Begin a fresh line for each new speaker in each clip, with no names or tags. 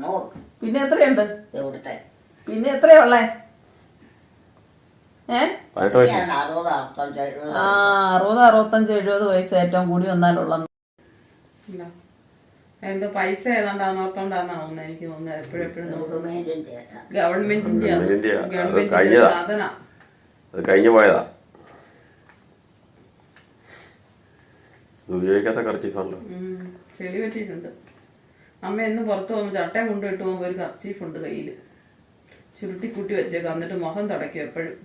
തൊണ്ണൂറ്
പിന്നെ എത്രയുണ്ട്?
ഇവിടുത്തെ
പിന്നെ എത്രയാ ഉള്ളേ? ഏ?
വയസ്സ്.
അറുപത് അറുപത്തഞ്ച് എഴുപത്.
ആ അറുപത് അറുപത്തഞ്ച് എഴുപത് വയസ്സ് ഏറ്റവും കൂടി വന്നാലുള്ള എന്തോ പൈസ ഏതാണ്ടാന്നോർത്തോണ്ടാന്നാ തോന്നുന്നത് എനിക്ക് തോന്നുന്നത് എപ്പോഴും എപ്പോഴും
ഗവൺമെന്റിന്റെ
ഗവൺമെന്റിന്റെ
ഗവൺമെന്റിന്റെ അത്
ഗവൺമെന്റിന്റെ
കഴിഞ്ഞതാ.
സാധന.
അത് കഴിഞ്ഞു പോയതാ. ഇത് ഉപയോഗിക്കാത്ത കറച്ചിഫാണല്ലോ
ചെളി പറ്റിയിട്ടുണ്ട് അമ്മ എന്ന് പുറത്തു പോകുമ്പോൾ ചട്ടയും കൊണ്ടുപോയിട്ട് പോകുമ്പോൾ ഒരു കർച്ചീഫ് ഉണ്ട് കയ്യിൽ ചുരുട്ടിക്കൂട്ടി വെച്ചേക്കാം എന്നിട്ട് മുഖം തുടയ്ക്കും എപ്പോഴും.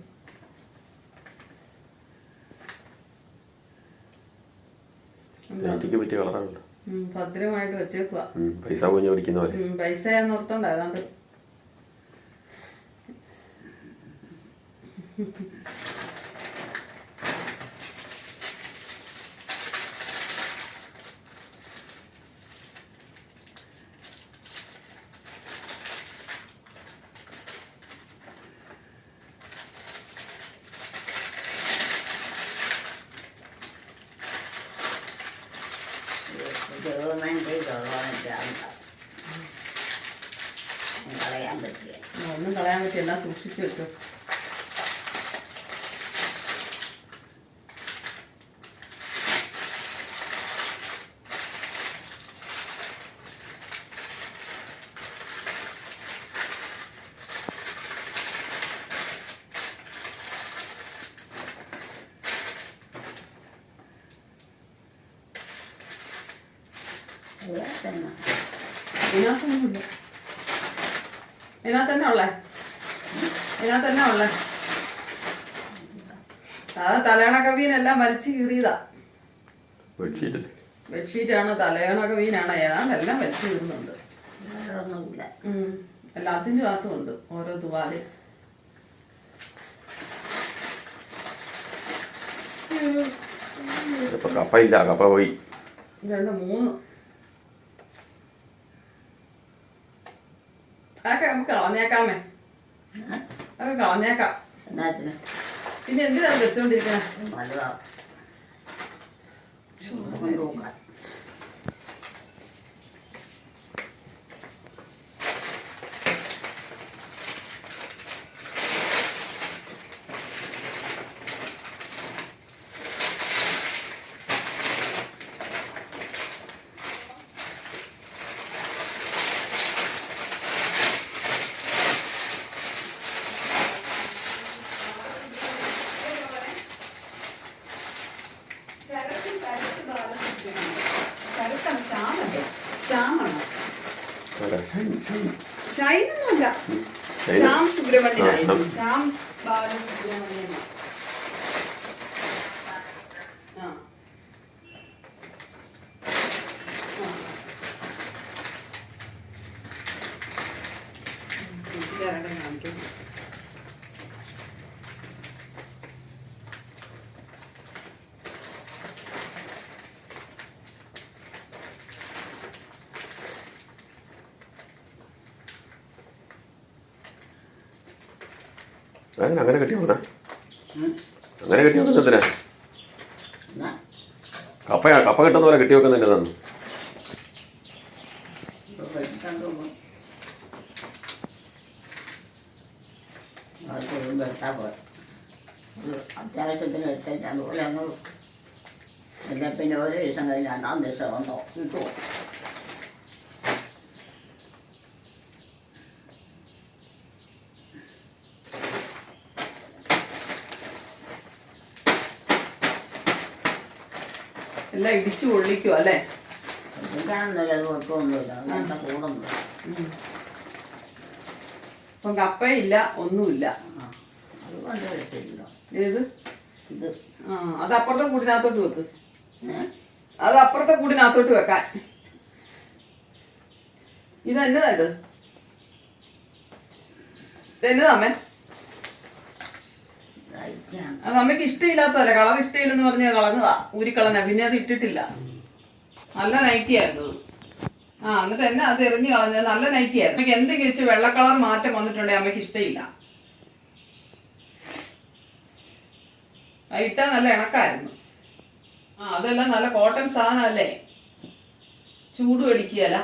പറ്റിയ കളറാണല്ലോ.
ഭദ്രമായിട്ട് വെച്ചേക്കുക
പൈസ കുഞ്ഞ് പിടിക്കുന്ന പോലെ.
പൈസ ഞാൻ ഓർത്തോണ്ട ഏതാണ്ട്
ഗവൺമെന്റിലുള്ളവനൊക്കെ കളയാൻ പറ്റിയ
ഒന്നും കളയാൻ പറ്റില്ല. സൂക്ഷിച്ചു വെച്ചോ
തന്നെ
ഇതിനകത്തൊന്നുമില്ല ഇതിനകത്ത് തന്നെ ഉള്ളേ. ഇതിനകത്ത് തന്നെ ഉള്ളേ. അത് തലയണ കവീനെല്ലാം വലിച്ചു കീറിയതാ.
ബെഡ്ഷീറ്റ്
ബെഡ്ഷീറ്റാണ് തലയണ കവീനാണ് ഏതാണ്ട് എല്ലാം വലിച്ചു കീറുന്നുണ്ട്. എല്ലാത്തിന്റെ ഭാഗത്തും ഉണ്ട് ഓരോ
തുവാൽ. കപ്പ ഇല്ല കപ്പ പോയി.
രണ്ട് മൂന്ന്. അതൊക്കെ നമുക്ക് കളഞ്ഞേക്കാമേ. അതൊക്കെ കളഞ്ഞേക്കാം. പിന്നെ എന്തിനാണ് വെച്ചോണ്ടിരിക്കണേ ശ്യാമാണോ? ഷൈനൊന്നുമല്ല ശ്യാം സുബ്രഹ്മണ്യൻ
ആ.
ശ്യാം ബാലസുബ്രഹ്മണ്യൻ ആ ആ. ഉം, ഇച്ചിരി അരങ്ങ് കാണിക്കാം.
അതിന് അങ്ങനെ കെട്ടി വന്നാ അങ്ങനെ കെട്ടി വന്നത് എന്തിനാ കപ്പ കപ്പ കിട്ടുന്ന പോലെ കെട്ടി വെക്കുന്നില്ല തന്നെ
അത്യാവശ്യത്തിന് എടുത്തേച്ച് അതുപോലെ ഞങ്ങൾ പിന്നെ ഒരു ദിവസം കഴിഞ്ഞ് രണ്ടാം ദിവസം വന്നോ. കിട്ടുമോ
എല്ലാം ഇടിച്ച് കൊള്ളിക്കും അല്ലേ?
എനിക്കാണെന്നല്ല അത് കുഴപ്പമൊന്നുമില്ല. അങ്ങനത്തെ കൂടുന്നു
ഉം. കപ്പയില്ല ഒന്നുമില്ല.
വെച്ചില്ലോ
ഏത്?
ഇത്.
ആ അത് അപ്പുറത്തെ കൂടിനകത്തോട്ട് വെക്ക്. അത് അപ്പുറത്തെ കൂടിനകത്തോട്ട് വെക്കാൻ. ഇത്? എന്നതാ ഇത്
എന്നതാമേ
അത് അമ്മയ്ക്ക് ഇഷ്ടമില്ലാത്തതല്ല. കളർ ഇഷ്ടമില്ലെന്ന് പറഞ്ഞ് കളഞ്ഞതാ. ഊരിക്കളഞ്ഞ. പിന്നെ അത് ഇട്ടിട്ടില്ല. നല്ല നൈറ്റിയായിരുന്നു ആ എന്നിട്ട് എന്നെ അത് എറിഞ്ഞു കളഞ്ഞത് നല്ല നൈറ്റിയായിരുന്നു. അമ്മയ്ക്ക് എന്തെങ്കിലും ഇച്ചിരി വെള്ള കളർ മാറ്റം വന്നിട്ടുണ്ടെങ്കിൽ അമ്മയ്ക്ക് ഇഷ്ടമില്ല. ഇട്ടാ നല്ല ഇണക്കായിരുന്നു. ആ അതെല്ലാം നല്ല കോട്ടൺ സാധനമല്ലേ? ചൂട് പിടിക്കുകയല്ല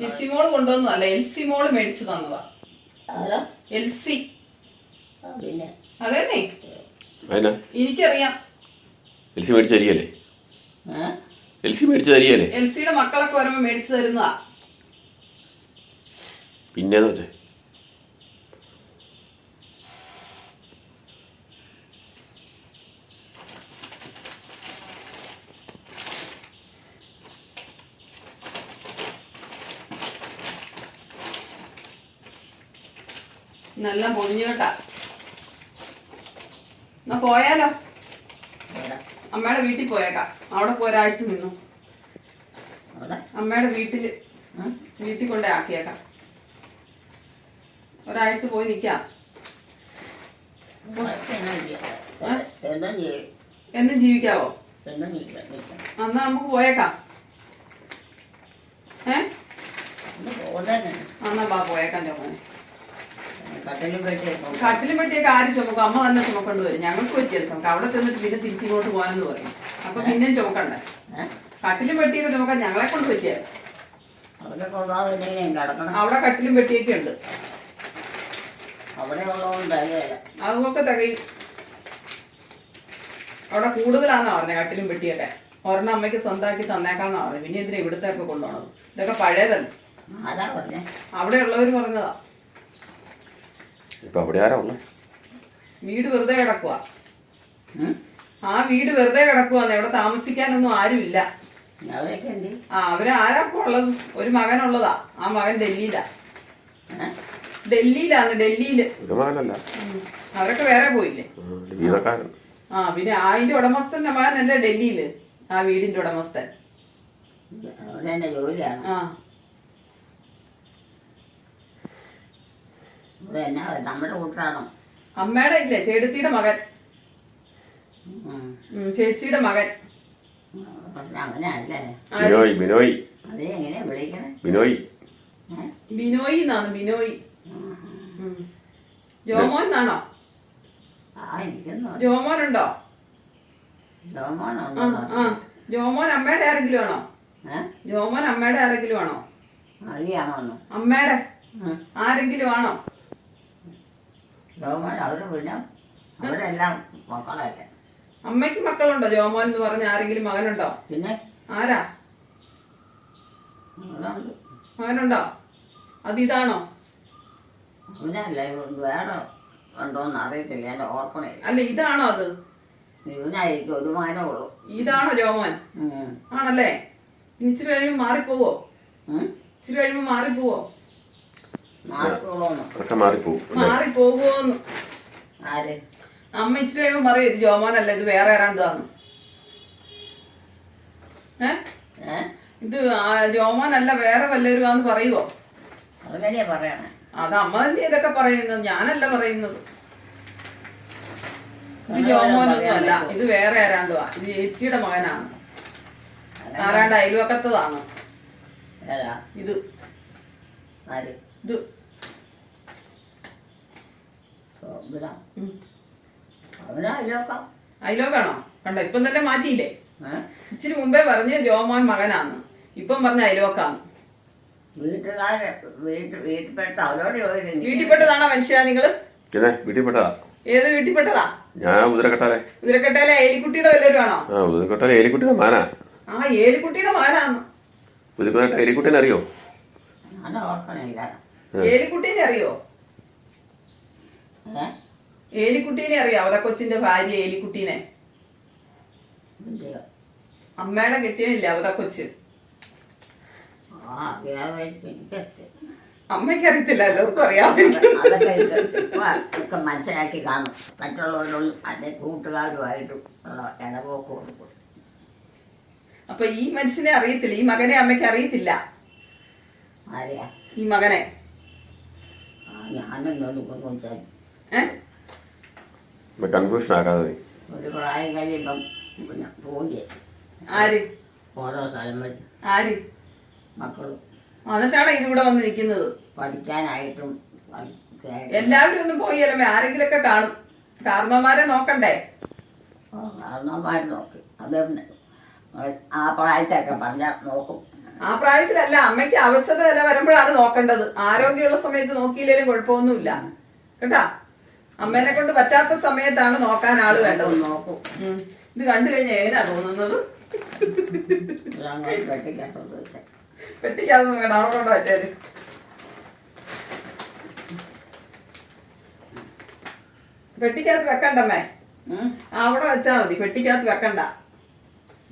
ലീസമോളും
കൊണ്ടുവന്നതല്ല. എൽസിമോൾ മേടിച്ചു തന്നതാ. എൽസി.
പിന്നെ.
അതേന്നേ.
അതിനാ
എനിക്കറിയാം.
എൽസി മേടിച്ച എൽസി മേടിച്ച
എൽസിയുടെ മക്കളൊക്കെ വരുമ്പോ മേടിച്ചു തരുന്നതാ.
പിന്നേന്ന് വെച്ചേ?
നല്ല മൊഞ്ഞോട്ട. എന്നാ പോയാലോ? അമ്മയുടെ വീട്ടിൽ പോയേക്കാം. അവിടെ പോരാഴ്ച ഒരാഴ്ച നിന്നു. അമ്മയുടെ
വീട്ടിൽ?
വീട്ടിൽ കൊണ്ടേ ആക്കിയേക്കാം. ഒരാഴ്ച പോയി നിക്കാം.
എന്നാ
ജീവിക്കാവോ?
എന്നാ
നമുക്ക് പോയേക്കാം. ഏ? എന്നാ ബാ പോയേക്കാം ചോമനെ
കട്ടിലും പെട്ടിയൊക്കെ
ആരും ചുമക്കും. അമ്മ തന്നെ ചുമക്കൊണ്ട് വരും. ഞങ്ങൾക്ക് പറ്റിയല്ല ചുമക്കാം അവിടെ ചെന്നിട്ട് പിന്നെ തിരിച്ചിങ്ങോട്ട് പോകാനെന്ന് പറയും. അപ്പൊ പിന്നെയും ചുമക്കണ്ട? കട്ടിലും പെട്ടിയൊക്കെ ചുമക്കാൻ ഞങ്ങളെ കൊണ്ട് പറ്റിയാൽ
അവിടെ
കട്ടിലും പെട്ടിയൊക്കെ ഉണ്ട്. അതൊക്കെ തികയും. അവിടെ കൂടുതലാന്നാ പറഞ്ഞത് കട്ടിലും പെട്ടിയൊക്കെ ഒരെണ്ണം അമ്മയ്ക്ക് സ്വന്തമാക്കി തന്നേക്കാന്നാ പറഞ്ഞത് പിന്നെ ഇതിനെ ഇവിടുത്തെ ഒക്കെ കൊണ്ടുപോകണത് ഇതൊക്കെ പഴയതല്ല? ഉള്ളവർ പറഞ്ഞതാ.
ഇപ്പൊ അവിടെ ആരാ ഉള്ളത്
വീട് വെറുതെ കിടക്കുക ആ വീട് വെറുതെ കിടക്കുവാന്ന് ഇവിടെ താമസിക്കാനൊന്നും ആരുമില്ല. ആ അവർ ആരാപ്പോ ഉള്ളത്? ഒരു മകനുള്ളതാ. ആ മകൻ ഡൽഹിയിലാ.
ഏഹ്
ഡൽഹിയിലാന്ന് ഡൽഹിയിൽ.
ഒരു മകനല്ല.
അവരൊക്കെ വേറെ പോയില്ലേ?
ആ, ഒരു
ആ പിന്നെ അതിന്റെ ഉടമസ്ഥന്റെ മകനല്ലേ ഡൽഹിയിൽ? ആ വീടിന്റെ ഉടമസ്ഥൻ. ആ.
എന്നാ നമ്മുടെ കൂട്ടാണോ
അമ്മയുടെ ഇല്ലേ ചേടത്തിയുടെ മകൻ. ചേച്ചിയുടെ മകൻ.
അങ്ങനെ അല്ലേ
ആര്?
ബിനോയ്. ബിനോയ്
അത് എങ്ങനെയാ വിളിക്കണേ?
ബിനോയ്.
ഏഹ്
ബിനോയ് എന്നാണ് ബിനോയ്. ജോമോൻ എന്നാണോ? ജോമോൻ ഉണ്ടോ ജോമോൻ അമ്മയുടെ ആരെങ്കിലും ആണോ? ജോമോൻ അമ്മയുടെ ആരെങ്കിലും ആണോ?
അറിയാമോ
അമ്മയുടെ? ആരെങ്കിലും ആണോ?
ജോമോൻ അവർ പിന്നെ അവരെല്ലാം മക്കളല്ലേ
അമ്മയ്ക്ക് മക്കളുണ്ടോ? ജോമോൻ എന്ന് പറഞ്ഞ ആരെങ്കിലും മകനുണ്ടോ?
പിന്നെ?
ആരാ?
അവരുണ്ട്
മകനുണ്ടോ? അത് ഇതാണോ?
അവനല്ല വേറെ ഉണ്ടോന്ന് അറിയത്തില്ല എന്റെ ഓർക്കണേ.
അല്ല ഇതാണോ അത്?
ഇവനായിരിക്കും ഒരു മാനേ ഉള്ളൂ.
ഇതാണോ ജോമോൻ?
ഉം.
ആണല്ലേ? ഇനി ഇച്ചിരി കഴിയുമ്പോൾ മാറിപ്പോവോ?
ഉം?
ഇച്ചിരി കഴിയുമ്പോൾ മാറിപ്പോവോ?
അതൊക്കെ മാറിപ്പോകും
മാറിപ്പോകുമോന്ന്
ആര്?
അമ്മ ഇച്ചിരി കഴിയുമ്പോൾ പറയും ഇത് ജോമോനല്ല ഇത് വേറെ ആരാണ്ടാന്ന്. ഏ? ഇത് ജോമോനല്ല വേറെ വല്ലവരും ആന്ന് പറയുവോ
പറയണേ.
അത് അമ്മ തന്നെ ഇതൊക്കെ പറയുന്നത് ഞാനല്ല പറയുന്നത്. ഇത് ജോമോനൊന്നും അല്ല ഇത് വേറെ ആരാണ്ടുവാ ഇത് ചേച്ചിയുടെ മകനാണ്. ആരാണ്ട് അയൽവക്കത്തതാണ് ഇത്.
ആര്?
ഇത് ഉം.
അവനാ
അയൽവക്കാണോ കണ്ടോ ഇപ്പം തന്നെ മാറ്റിയില്ലേ? ഇച്ചിരി മുമ്പേ പറഞ്ഞ് രോമോൻ മകനാന്ന്. ഇപ്പം പറഞ്ഞ അയലോക്കാന്ന്
വീട്ടുകാര് വീട്ടിൽ വീട്ടിൽപ്പെട്ട അവരോട് ചോദിച്ചു
വീട്ടിൽപ്പെട്ടതാണോ മനുഷ്യ നിങ്ങൾ?
പിന്നെ വീട്ടിൽ
ഏത് വീട്ടിൽപ്പെട്ടതാ?
ഞാൻ ഉദരക്കട്ടാലെ
ഉദരക്കട്ടാലെ ഏലിക്കുട്ടിയുടെ വല്ലവരും ആണോ
ആ ഉദരക്കട്ടാലെ എലിക്കുട്ടിയുടെ മാനാ.
ആ ഏലിക്കുട്ടിയുടെ മാനാന്ന്.
ഉദരക്കട്ടാലെ എലിക്കുട്ടീനെ അറിയോ?
ഞാൻ ഓർക്കണില്ല.
ഏലിക്കുട്ടീനെ അറിയോ? ഏലിക്കുട്ടീനെ അറിയോ? അവത കൊച്ചിന്റെ ഭാര്യ ഏലിക്കുട്ടീനെ. അമ്മയുടെ കിട്ടിയില്ല അവത കൊച്ച്?
ആ വ്യാപാരിക്ക് എനിക്കറിയാം.
അമ്മയ്ക്ക് അറിയത്തില്ല എല്ലാവർക്കും അറിയാമായിരിക്കും
മനസ്സിലാക്കി കാണും. മറ്റുള്ളവരും അതിന്റെ കൂട്ടുകാരുമായിട്ടും ഉള്ള ഇടപോക്ക് കൊടുക്കും.
അപ്പൊ ഈ മനുഷ്യനെ അറിയത്തില്ല ഈ മകനെ അമ്മയ്ക്ക് അറിയത്തില്ല.
ആരെയാ?
ഈ മകനെ.
ആ ദുഃഖം ചോദിച്ചാൽ
കൺഫ്യൂഷൻ ആക്കാതെ. നീ
ഒരു പ്രായം കഴിയുമ്പം പിന്നെ പൂജ
ആര്?
ഓരോ സ്ഥലം വഴി
ആര്?
മക്കളും.
എന്നിട്ടാണ് ഇതിവിടെ വന്ന് നിൽക്കുന്നത്?
പഠിക്കാനായിട്ടും
എല്ലാവരും ഒന്നും പോയല്ലേ ആരെങ്കിലൊക്കെ കാണും. കാരണവന്മാരെ നോക്കണ്ടേ?
കാരണവന്മാർ നോക്കി. അത് ആ പ്രായത്തൊക്കെ പറഞ്ഞാൽ നോക്കും.
ആ പ്രായത്തിലല്ല അമ്മയ്ക്ക് അവശത നില വരുമ്പോഴാണ് നോക്കേണ്ടത്. ആരോഗ്യമുള്ള സമയത്ത് നോക്കിയില്ലേലും കുഴപ്പമൊന്നുമില്ല. കേട്ടാ? അമ്മേനെ കൊണ്ട് പറ്റാത്ത സമയത്താണ് നോക്കാൻ ആൾ വേണ്ടത്.
നോക്കൂ.
ഇത് കണ്ടു കഴിഞ്ഞാൽ ഏനാ തോന്നുന്നത്? അവിടെ കൊണ്ട് വെച്ചാൽ? പെട്ടിക്കകത്ത് വെക്കണ്ടമ്മേ അവിടെ വെച്ചാ മതി. പെട്ടിക്കകത്ത് വെക്കണ്ട.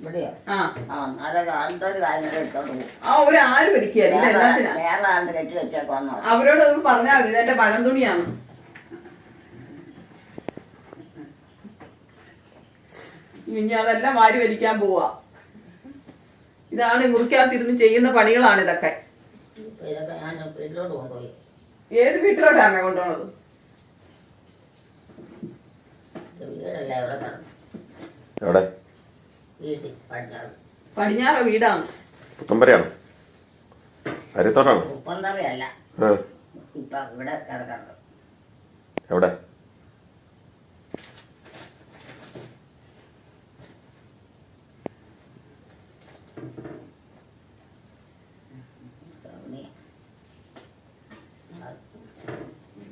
ഇവിടെയോ.
ആ.
ആ അതൊക്കെ എടുത്തോണ്ട് പോകും.
ആ ഒരു ആര് പിടിക്കുകയല്ല ഇത് എല്ലാത്തിനാ.
വേറെ ആളുടെ കെട്ടി വെച്ചേക്കോന്നോ
അവരോട് ഒന്ന് പറഞ്ഞാൽ മതി. ഇതെന്റെ പഴം തുണിയാണ് ഇനി അതെല്ലാം വാരി വലിക്കാൻ പോവാ. ഇതാണ് മുറിക്കകത്തിരുന്ന് ചെയ്യുന്ന പണികളാണ് ഇതൊക്കെ. ഏത് വീട്ടിലോട്ടാ അമ്മ കൊണ്ടുപോണത്?
എവിടെ? പടിഞ്ഞാറ്.
പടിഞ്ഞാറ വീടാണ്.
പുത്തമ്പരയാണ് അരിത്തോട്ടാണോ?
ഉപ്പന്തറയല്ല
ആ.
ഇപ്പൊ ഇവിടെ കിടക്കുന്നത്
എവിടെ.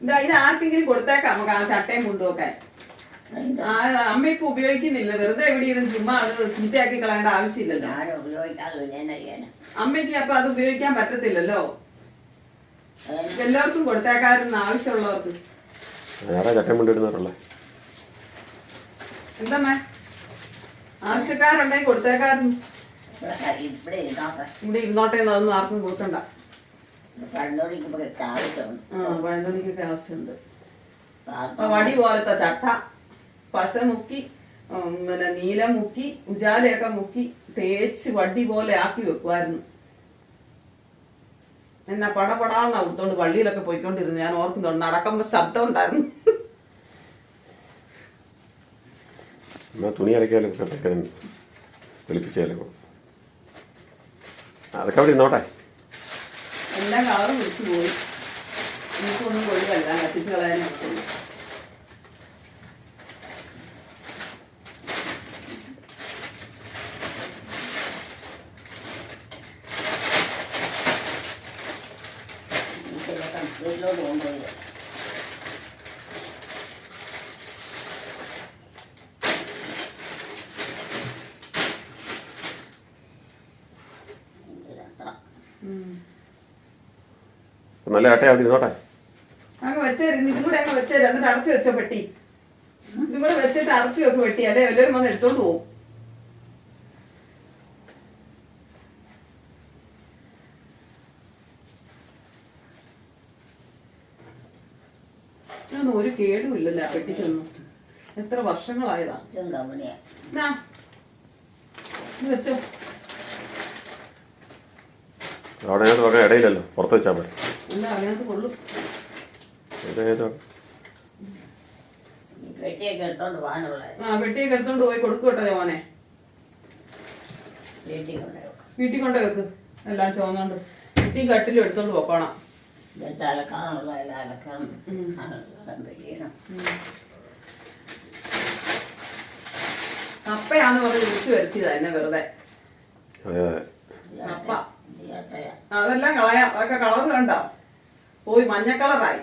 ഇതാ ആർക്കെങ്കിലും കൊടുത്തേക്കാം നമുക്ക് ആ ചട്ടയും ആ അമ്മ ഇപ്പൊ ഉപയോഗിക്കുന്നില്ല. വെറുതെ എവിടെ ഇരുന്ന് ചുമ്മാ അത് ചീത്തയാക്കി കളയേണ്ട ആവശ്യമില്ലല്ലോ.
ഉപയോഗിക്കാതെ
അമ്മയ്ക്ക് അപ്പൊ അത് ഉപയോഗിക്കാൻ പറ്റത്തില്ലല്ലോ. എല്ലാവർക്കും കൊടുത്തേക്കാരുന്ന ആവശ്യമുള്ളവർക്ക്.
ചട്ടം
എന്തമ്മേ ആവശ്യക്കാരുണ്ടെങ്കിൽ കൊടുത്തേക്കാരുന്നു
ഇവിടെ ഇരുന്നോട്ടെ.
ഇവിടെ ഇരുന്നോട്ടെ ആർക്കും കൊടുക്കണ്ട.
പഴന്തോടിക്ക് ആവശ്യമുണ്ട്.
വടി പോലത്തെ ചട്ട. പശ മുക്കി പിന്നെ നീല മുക്കി ഉജാലയൊക്കെ മുക്കി തേച്ച് വടി പോലെ ആക്കി വെക്കുമായിരുന്നു എന്നാ പടപടാന്ന് അവിടുത്തോണ്ട് വള്ളിയിലൊക്കെ പോയിക്കൊണ്ടിരുന്നു ഞാൻ ഓർക്കുന്നുണ്ട് നടക്കുമ്പോ ശബ്ദം ഉണ്ടായിരുന്നു.
തുണി അലക്കിയാലും തേക്കാൻ വെളുപ്പിച്ചാലോ അതൊക്കെ അവിടെ ഇരുന്നോട്ടെ.
എല്ലാ കളറും വിളിച്ചു പോയി. എനിക്കൊന്നും കൊള്ളുകല്ല കത്തിച്ച് കളയാനേ പറ്റുള്ളൂ
ഇതൊക്കെ വീട്ടിലോട്ട് കൊണ്ടുപോയി
നല്ല ചട്ട അവിടെ ഇരുന്നോട്ടെ.
അങ്ങ് വെച്ചേരും ഇതും കൂടെ അങ്ങ് വെച്ചേരും എന്നിട്ട് അടച്ചു വെച്ചോ പെട്ടി. ഇതും കൂടെ വെച്ചിട്ട് അടച്ചു വെക്കും പെട്ടി. അല്ലെ? എല്ലാവരും വന്ന് എടുത്തോണ്ട് പോകും ഞാനൊന്നും ഒരു കേടും ഇല്ലല്ലോ ആ പെട്ടിക്കൊന്നും. എത്ര വർഷങ്ങളായതാ.
ഇത്
വെച്ചോ.
അവിടെ അതിനകത്ത് വെക്കാൻ ഇടയില്ലല്ലോ പുറത്ത് വെച്ചാൽ
എടുത്തോണ്ട്
എടുത്തോണ്ട് പോയി
വീട്ടിൽ
കൊണ്ട് വെക്ക്. എല്ലാം ചോന്നോണ്ട്. വീട്ടിൽ കട്ടിലും എടുത്തോണ്ട് പോക്കോണം.
അലക്കാനുള്ള അലക്കണം.
കപ്പയാന്ന് പറഞ്ഞ് വിളിച്ചു വരുത്തിയതാ എന്നെ വെറുതെ.
അപ്പ
അതെല്ലാം കളയാം. അതൊക്കെ കളർ കണ്ടോ? പോയി മഞ്ഞ കളറായി.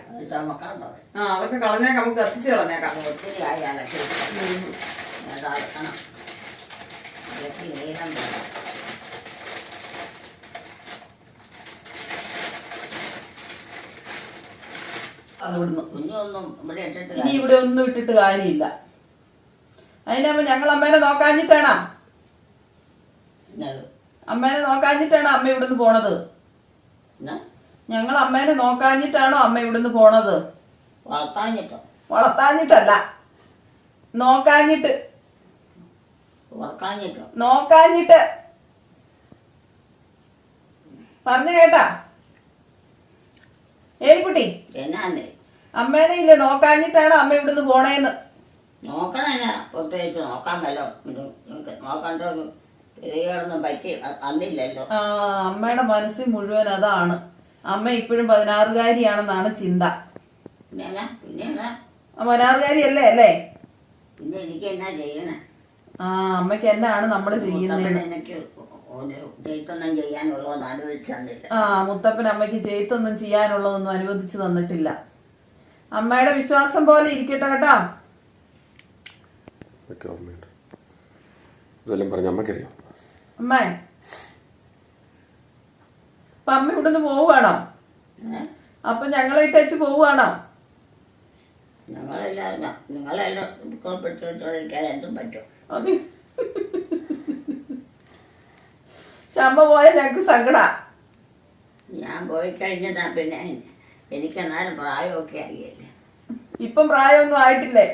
ആ അതൊക്കെ കളഞ്ഞേക്കാം. നമുക്ക് കത്തിച്ച് കളഞ്ഞേക്കാം. ഇനി ഇവിടെ ഒന്നും ഇട്ടിട്ട് കാര്യമില്ല. അതിനാകുമ്പോ ഞങ്ങൾ അമ്മേനെ നോക്കാഞ്ഞിട്ടാണോ? അമ്മേനെ നോക്കാഞ്ഞിട്ടാണ് അമ്മ ഇവിടുന്ന് പോണത്? ഞങ്ങൾ അമ്മേനെ നോക്കാഞ്ഞിട്ടാണോ അമ്മ ഇവിടുന്ന് പോണത്?
വളർത്താഞ്ഞിട്ടോ?
വളർത്താഞ്ഞിട്ടല്ല. നോക്കാഞ്ഞിട്ട്. നോക്കാഞ്ഞിട്ട്. പറഞ്ഞു കേട്ടാ. ഏലിക്കുട്ടി അമ്മേനെ ഇല്ലേ നോക്കാഞ്ഞിട്ടാണ് അമ്മ ഇവിടുന്ന് പോണേന്ന്?
നോക്കണേനാ പ്രത്യേകിച്ച് നോക്കാൻ വല്ലോ. നോക്കണ്ട? പറ്റി.
ആ അമ്മയുടെ മനസ്സിൽ മുഴുവൻ അതാണ്. അമ്മ ഇപ്പോഴും പതിനാറുകാരിയാണെന്നാണ് ചിന്ത.
പിന്നെ എന്നാ പിന്നെ
ആ, പതിനാറുകാരി അല്ലേ? അല്ലേ
പിന്നെ എനിക്ക് എന്നാ ചെയ്യണേ?
ആ അമ്മയ്ക്ക് എന്നാണ് നമ്മൾ ചെയ്യുന്നത്?
ചെയ്യാനുള്ളതൊന്നും അനുവദിച്ചു തന്നില്ല.
ആ മുത്തപ്പൻ അമ്മയ്ക്ക് ചെയ്ത്തൊന്നും ചെയ്യാനുള്ളതൊന്നും അനുവദിച്ചു തന്നിട്ടില്ല. അമ്മയുടെ വിശ്വാസം പോലെ ഇരിക്കട്ടെ കേട്ടോ.
ഇതെല്ലാം പറഞ്ഞ അമ്മയ്ക്കറിയാം?
അമ്മേ അപ്പൊ അമ്മ ഇവിടെ നിന്ന്
പോവുകയാണോ
അപ്പൊ ഞങ്ങളെ ഇട്ടേച്ച് പോവുകയാണോ?
ഞങ്ങളെല്ലാവരും നിങ്ങളെല്ലാം പിടിച്ചോണ്ടിരിക്കാൻ എന്തും പറ്റും.
അത് പക്ഷെ അമ്മ പോയാൽ ഞങ്ങക്ക് സങ്കട.
ഞാൻ പോയി കഴിഞ്ഞതാ പിന്നെ എനിക്ക് എന്നാലും പ്രായമൊക്കെ ആയില്ലേ.
ഇപ്പം പ്രായമൊന്നും ആയിട്ടില്ലേ?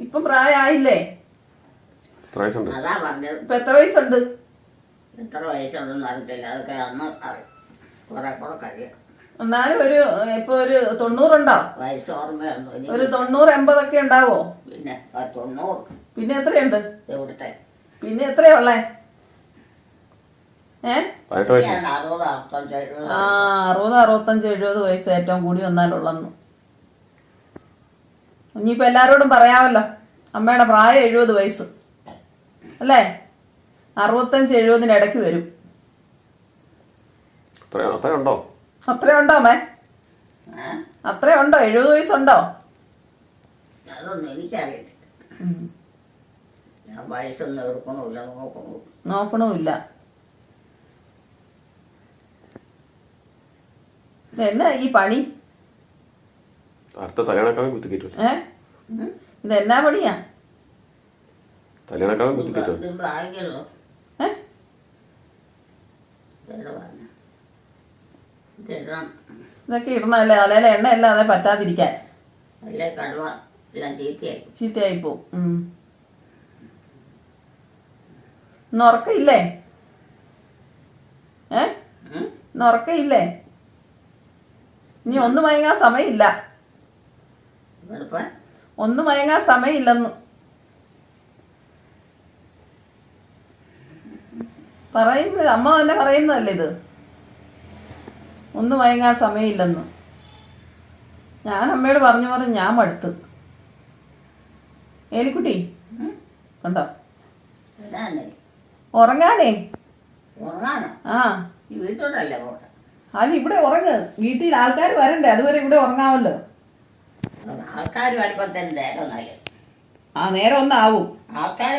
ഇപ്പം പ്രായമായില്ലേ
അതാ പറഞ്ഞത്.
ഇപ്പൊ എത്ര വയസ്സുണ്ട്?
എത്ര വയസ്സുണ്ടെന്ന് അറിയത്തില്ല. അതൊക്കെ അന്ന് അറിയും. കുറെ കൂടെ കഴിയും.
എന്നാലും ഒരു ഇപ്പൊ ഒരു തൊണ്ണൂറുണ്ടോ?
വയസ്സ്
ഒരു തൊണ്ണൂറ് എൺപതൊക്കെ ഉണ്ടാവോ?
പിന്നെ ആ തൊണ്ണൂറ്.
പിന്നെ എത്രയുണ്ട്?
എവിടുത്തെ?
പിന്നെ എത്രയാ ഉള്ളേ? ഏ?
പതിനെട്ട് വയസ്സ്.
ഞാൻ അറുപത് അറുപത്തഞ്ച് എഴുപത്.
ആ അറുപത് അറുപത്തഞ്ച് എഴുപത് വയസ്സ് ഏറ്റവും കൂടി വന്നാലുള്ളന്ന്. ഇനിയിപ്പോ എല്ലാരോടും പറയാമല്ലോ. അമ്മയുടെ പ്രായം എഴുപത് വയസ്സ്. അല്ലേ? അറുപത്തഞ്ച് എഴുപതിന് ഇടയ്ക്ക് വരും.
അത്ര അത്രയുണ്ടോ
ഏ?
അത്രയുണ്ടോ എഴുപത് വയസ്സുണ്ടോ?
അതൊന്നും എന്നാ
ഉം.
ഞാൻ വയസ്സൊന്നും എടുക്കണമില്ല നോക്കണമില്ല.
നോക്കണമില്ല. ഇതെന്നാ ഈ പണി?
അടുത്ത തലയണക്കാവൻ കുത്തിക്കിട്ടു
ഏ? പണിയാ
ഇത് എന്നാ
ഏ
പറഞ്ഞു ഇതെല്ലാം
ഇതൊക്കെ ഇടണല്ലേ? തലയിലെ എണ്ണ അല്ലാതെ പറ്റാതിരിക്കാൻ.
ചീത്തയായി.
പോവും. ഇന്ന് ഉറക്കയില്ലേ ഏ? ഇന്ന് ഉറക്കയില്ലേ ഇനി ഒന്നും മയങ്ങാൻ സമയമില്ല. ഒന്നും മയങ്ങാൻ സമയമില്ലെന്ന് പറയുന്നത് അമ്മ തന്നെ പറയുന്നതല്ലേ ഇത്? ഒന്നും വയങ്ങാൻ സമയമില്ലെന്ന്. ഞാൻ അമ്മയോട് പറഞ്ഞു പറഞ്ഞു ഞാൻ മടുത്ത്. ഏലിക്കുട്ടി കണ്ടോ? ഉറങ്ങാനേ. ആ.
അത്
അല്ല ഇവിടെ ഉറങ്ങ്. വീട്ടിൽ ആൾക്കാർ വരണ്ടേ? അതുവരെ ഇവിടെ ഉറങ്ങാമല്ലോ.
ആൾക്കാർ
ആ നേരം ഒന്നാവും.
ആൾക്കാർ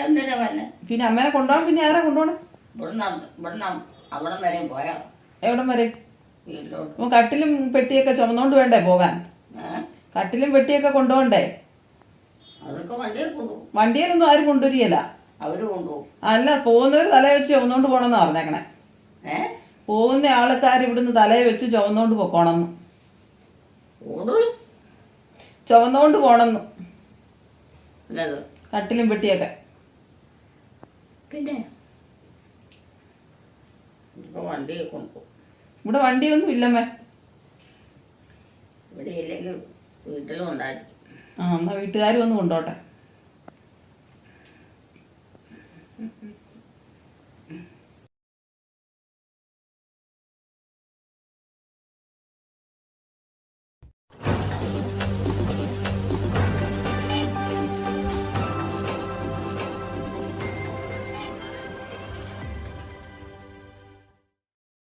പിന്നെ അമ്മേനെ കൊണ്ടുപോകാൻ പിന്നെ ആരാ കൊണ്ടുപോകണം?
ഇവിടുന്ന് ഇവിടുന്ന് അവിടം വരെയും പോയാ
എവിടം വരെ?
വീട്ടിലോട്ട്.
അപ്പൊ കട്ടിലും പെട്ടിയൊക്കെ ചുമന്നോണ്ട് വേണ്ടേ പോകാൻ? കട്ടിലും പെട്ടിയൊക്കെ കൊണ്ടുപോകണ്ടേ?
അതൊക്കെ വണ്ടിയിൽ കൊണ്ടുപോകും.
വണ്ടിയിലൊന്നും ആരും കൊണ്ടുവരികയില്ല.
അവർ കൊണ്ടുപോകും.
അല്ല പോകുന്നവര് തലയെ വെച്ച് ചുമന്നോണ്ട് പോകണമെന്ന് പറഞ്ഞേക്കണേ. പോകുന്ന ആൾക്കാർ ഇവിടുന്ന് തലയെ വെച്ച് ചുമന്നോണ്ട് പോക്കോണമെന്ന് ചുവന്നോണ്ട് പോണെന്ന് കട്ടിലും പെട്ടിയൊക്കെ
പിന്നെ ഇപ്പൊ വണ്ടിയിൽ കൊണ്ടുപോകും.
ഇവിടെ വണ്ടിയൊന്നും ഇല്ലമ്മേ.
ഇവിടെ ഇല്ലെങ്കിൽ വീട്ടിലും ഉണ്ടായിരിക്കും.
ആ എന്നാ വീട്ടുകാരും ഒന്ന് കൊണ്ടോട്ടെ.